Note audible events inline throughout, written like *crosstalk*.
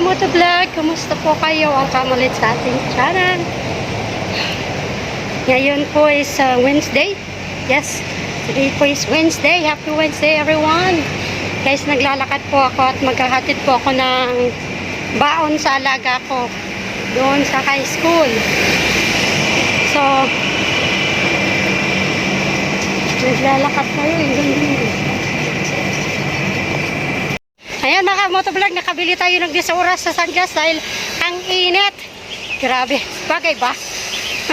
Motovlog! Kumusta po kayo? Welcome ulit sa ating channel. Ngayon po is uh, Wednesday. Yes, today po is Wednesday. Happy Wednesday everyone! Guys, naglalakad po ako at maghahatid po ako ng baon sa alaga ko doon sa high school. So, naglalakad tayo. Yung ganyan. Ayan mga motovlog, nakabili tayo ng disoras sa Sanjas dahil ang init. Grabe, bagay ba?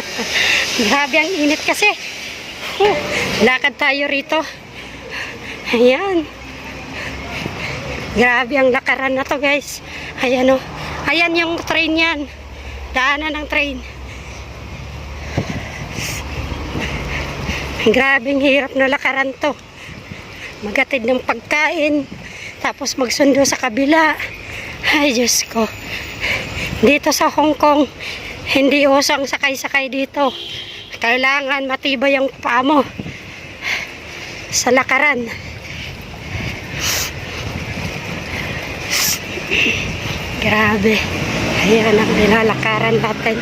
*laughs* Grabe ang init kasi. Uh, lakad tayo rito. Ayan. Grabe ang lakaran na to guys. Ayan o. Ayan yung train yan. Daanan ng train. Grabing hirap na lakaran to. Magatid ng pagkain. Tapos magsundo sa kabila. Ay, Diyos ko. Dito sa Hong Kong, hindi usang sakay-sakay dito. Kailangan matibay ang paa mo sa lakaran. Grabe. Ayan ang nilalakaran natin.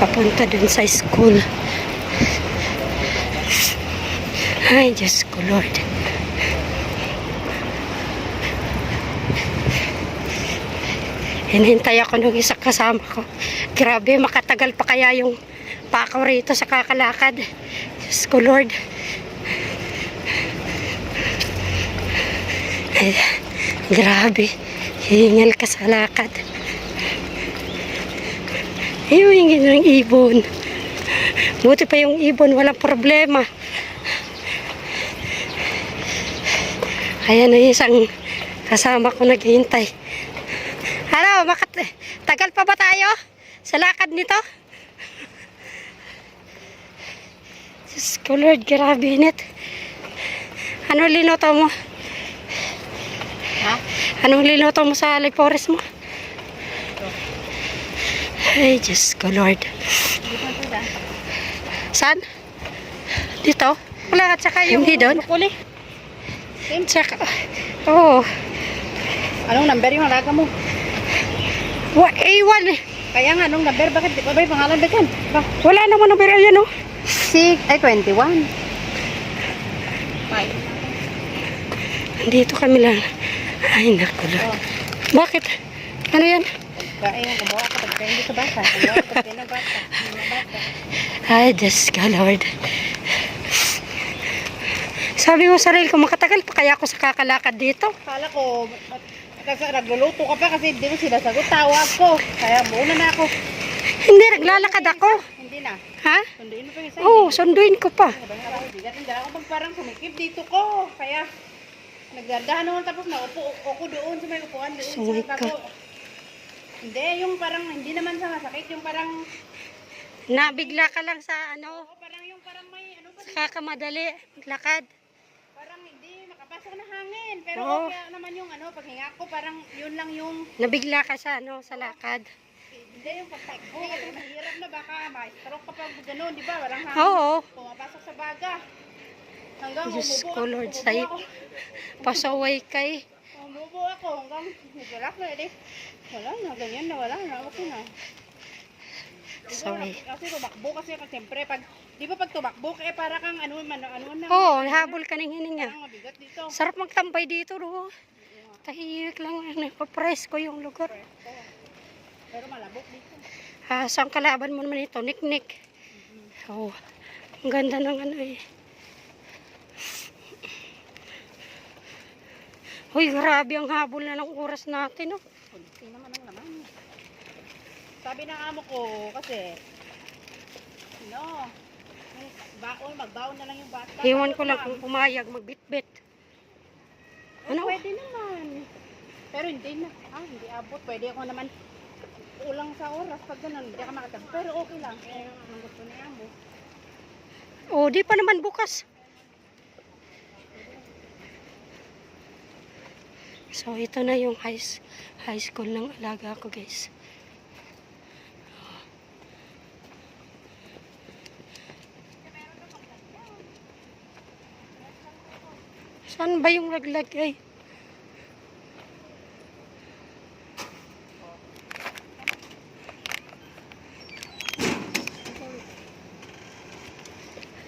Papunta dun sa school. Ay, Diyos ko, Lord. Hinihintay ako nung isa kasama ko. Grabe, makatagal pa kaya yung pakaw rito sa kakalakad. Diyos ko, Lord. Ay, grabe. Hingal ka sa lakad. Hihingin ng ibon. Buti pa yung ibon, walang problema. Ayan na isang kasama ko naghihintay. Ano, makat tagal pa ba tayo sa lakad nito? Diyos ko Lord, grabe init. Ano linoto mo? Ha? Anong linoto mo sa Lake Forest mo? Ay, Diyos ko Lord. Saan? Dito? Wala, at saka yung... Hindi doon? Kuli. Tsaka. Oh, Anong number yung alaga mo? wa, A1 eh. Kaya nga, anong number? Bakit di ba ba yung pangalan ba yan? Wala naman number ayan oh. Six, ay 21. Five. Dito kami lang. Ay, naku. Oh. Bakit? Ano yan? Yung gumawa ka pagkain sa bata. Gumawa ka pagkain ng bata. Mga bata. Ay, Diyos ka Lord. Sabi mo sarili ko, makatagal pa kaya ako sa kakalakad dito. Kala ko, kasi nagluluto ka pa kasi hindi mo sinasagot. Tawag ko. Kaya muna na ako. Hindi, naglalakad ako. Hindi na. Ha? Sunduin mo pa yung. Oo, sunduin ko pa. Bigat. Hindi ako pag parang sumikip dito ko. Kaya, nagdardahan naman tapos naupo ako doon sa may upuan doon. Sumikip sa tago. Hindi, yung parang hindi naman sa masakit. Yung parang, Nabigla ka lang sa ano, oh, parang yung parang may ano ba? sa kakamadali, maglakad. Parang makapasok na hangin. Pero Oo. okay naman yung ano, paghinga ko, parang yun lang yung, Nabigla ka sa ano, sa lakad. hindi yung pagtakbo. Kasi mahirap na baka ma-stroke ka pag gano'n, di ba? Walang hangin. Oo. Pumapasok sa baga. Hanggang Diyos umubo ko, ako, Lord, umubo sa'yo. ako. Pasaway kay. Umubo ako hanggang naglalak na eh. Wala na, ganyan na, wala na, okay na. Sorry. Kasi tumakbo kasi siyempre pag, di ba pag tumakbo kaya para kang ano man, ano na. Oo, oh, habol ka ng hininga. Parang mabigat dito. Sarap magtambay dito, no? Tahimik lang, nagpapress ko yung lugar. Pero malabok dito. Ah, saan kalaban mo naman ito? Niknik. Oo. ang ganda ng ano eh. Uy, grabe ang habol na ng oras natin, oh. Kunti naman ang laman. Sabi ng amo ko kasi, no, baon, magbaon na lang yung bata. Iwan ko lang Ano kung pumayag, magbitbit. Ano? Pwede naman. Pero hindi na. Ah, hindi abot. Pwede ako naman ulang sa oras pag ganun. Hindi ka makatag. Pero okay lang. Eh, ang gusto ni amo. Oh, di pa naman bukas. So, ito na yung high, high school ng alaga ko, guys. Saan ba yung naglagay?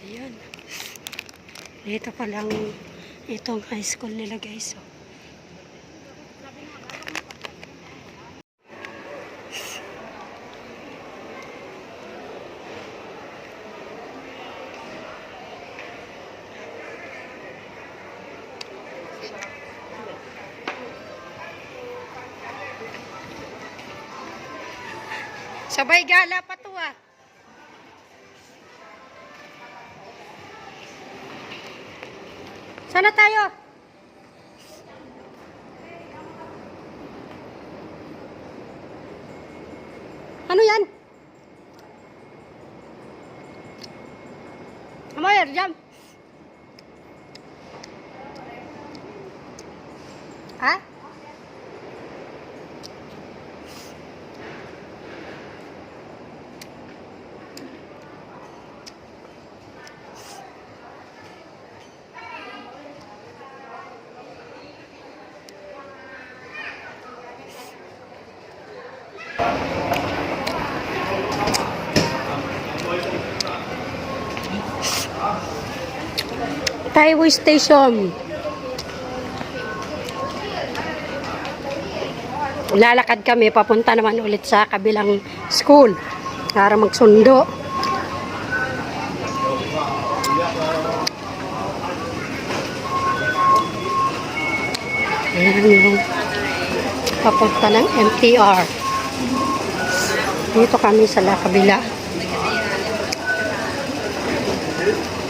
Ayan. Dito pa lang itong high school nila guys. Oh. Sabay gala pa to ah. Sana tayo? Ano yan? Amoy, jam. Ha? Taiwan Station. Lalakad kami, papunta naman ulit sa kabilang school para magsundo. Ayan yung papunta ng MTR. Dito kami sa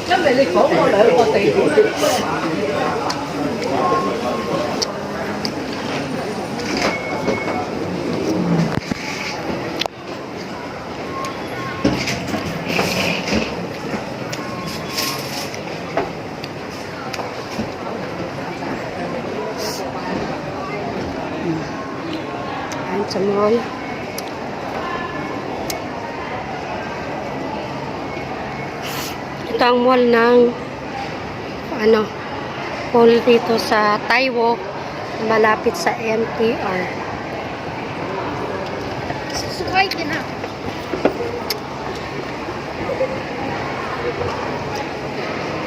la- kabila. Ayan sa mall. Ito ang mall ng ano, mall dito sa Taiwo, malapit sa MTR. Susukay ka na.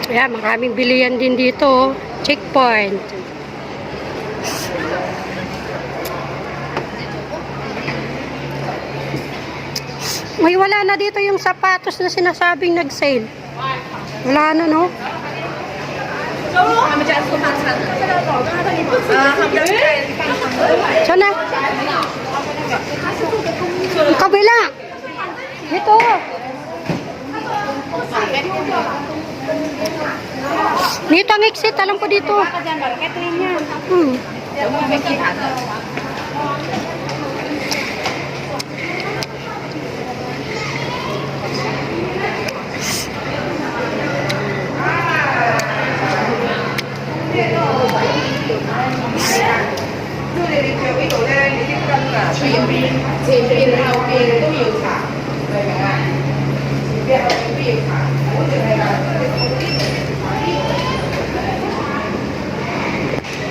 Ayan, maraming bilihan din dito. oh. Checkpoint. May wala na dito yung sapatos na sinasabing nag-sale. Wala na, no? Saan na? Ang kabila. Dito. Dito ang exit. Alam ko dito. Hmm.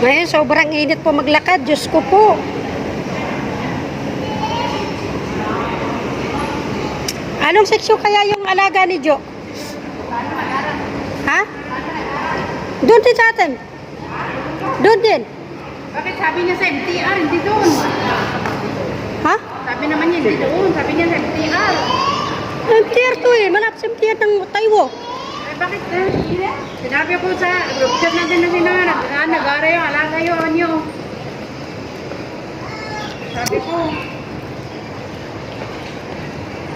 Ngayon, sobrang init po maglakad. Diyos ko po. Anong seksyon kaya yung alaga ni Jo? Ha? Doon din sa atin. Doon din. Bakit sabi niya sa MTR, hindi doon? Ha? Sabi naman niya, hindi doon. Sabi niya sa MTR. MTR to eh. Malapit sa MTR ng Taiwo. Eh, bakit? Eh, sinabi ko sa group chat natin na sino, nag, ah, nag-ara yung alaga yung anyo. Sabi ko.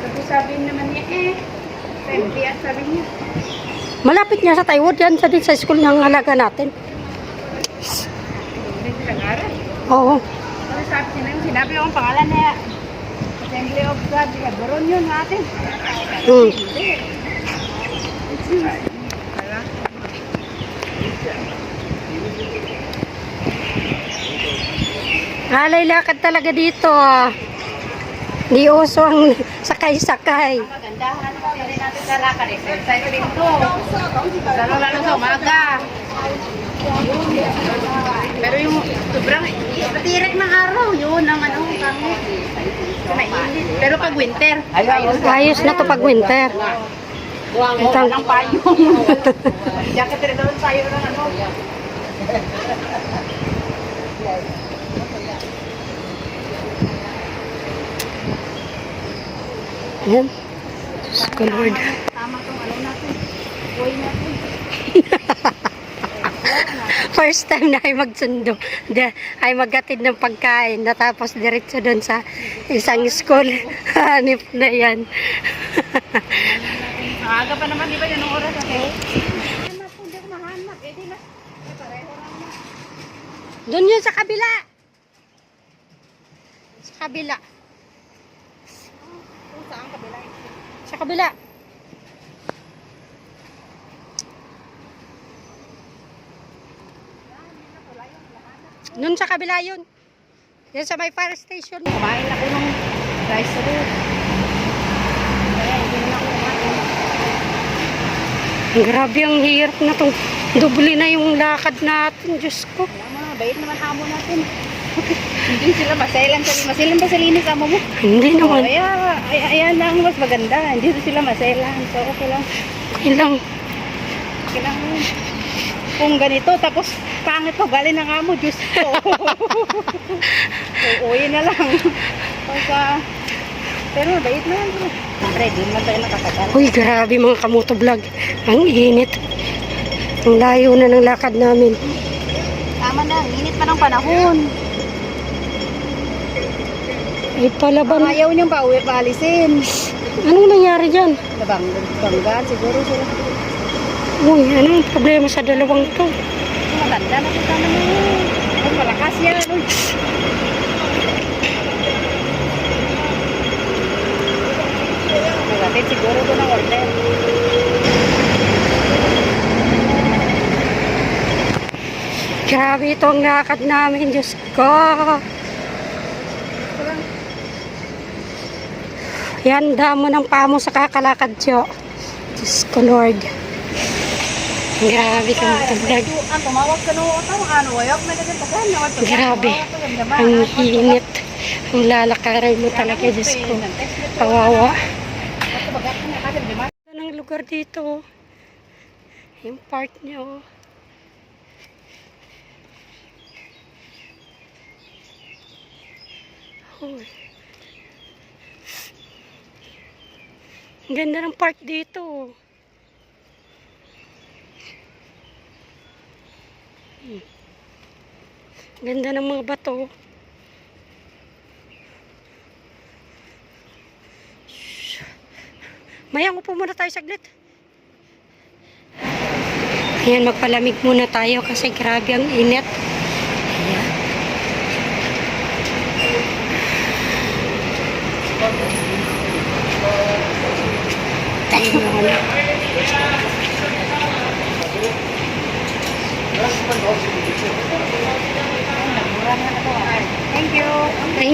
Sabi sabi naman niya, eh, sa MTR sabi niya. Malapit niya sa Taiwo. Diyan sa, din sa school ng alaga natin. Hindi sila nag-ara. Oo. Kasi sabi sinabi, sinabi ko ang pangalan niya. Assembly of God, Gabaron yun natin. Hmm. Alay lakad talaga dito. ah. Di uso ang *laughs* sakay-sakay. Magandahan kasi rin natin sa lakad. Exercise rin to. Lalo lalo sa umaga. Pero yung sobrang patirik ng araw, yun ang ano, mainit. Pero pag winter, ayos. Ayos na to pag winter. Ito. ng payong. Jacket rin naman tayo ng ano. Ayan. Diyos ko, Lord. Tama tong ano natin. Buhay natin. First time na ay magsundo. De, ay maghatid ng pagkain. Natapos diretso doon sa isang school. Hanip *laughs* na yan. Maaga pa naman, di ba? Yan ang oras na. Doon yun sa kabila. Sa kabila. Saan kabila. Sa kabila. Doon sa kabila yun. Yan sa may fire station. Kumain ako ng rice roll. Kaya hindi na ako kumain. Grabe ang hirap na tong doble na yung lakad natin. Diyos ko. Wala mga, bayit naman amo natin. hindi sila maselan sa maselan ba sa linis amo mo? Hindi Oh, naman. kaya, ay, ayan lang mas maganda. Hindi sila maselan. So, okay lang. Okay lang yun. Kung ganito, tapos pangit pa galing ng amo, Diyos ko. *laughs* Uuwi na lang. Pagka, pero bait bro. Siyempre, di naman tayo nakatagal. Uy, grabe mga kamoto vlog. Ang init. Ang layo na ng lakad namin. Tama na, ang init pa ng panahon. Ay palaban. Ayaw niyang pauwi, paalisin. Anong nangyari dyan? Nabang, banggaan siguro sila. Uy, anong problema sa dalawang to? Matanda na kita naman. Ay, malakas yan. Uy. Nagatid siguro ko ng order. Grabe ito ang lakad namin, Diyos ko. Yan, damo ng pamo sa kakalakad, Diyo. Diyos ko, Lord. Grabe ka mga saan. Grabe. Ang init. Ang lalakarin mo talaga, Diyos ko. Kawawa. Ang lugar dito? Yung park niya, oh. Ang ganda ng park dito. Ganda ng mga bato. Mayang upo muna tayo saglit. Ayan, magpalamig muna tayo kasi grabe ang init. Ayan. Tayo muna. Thank you you. Thank you.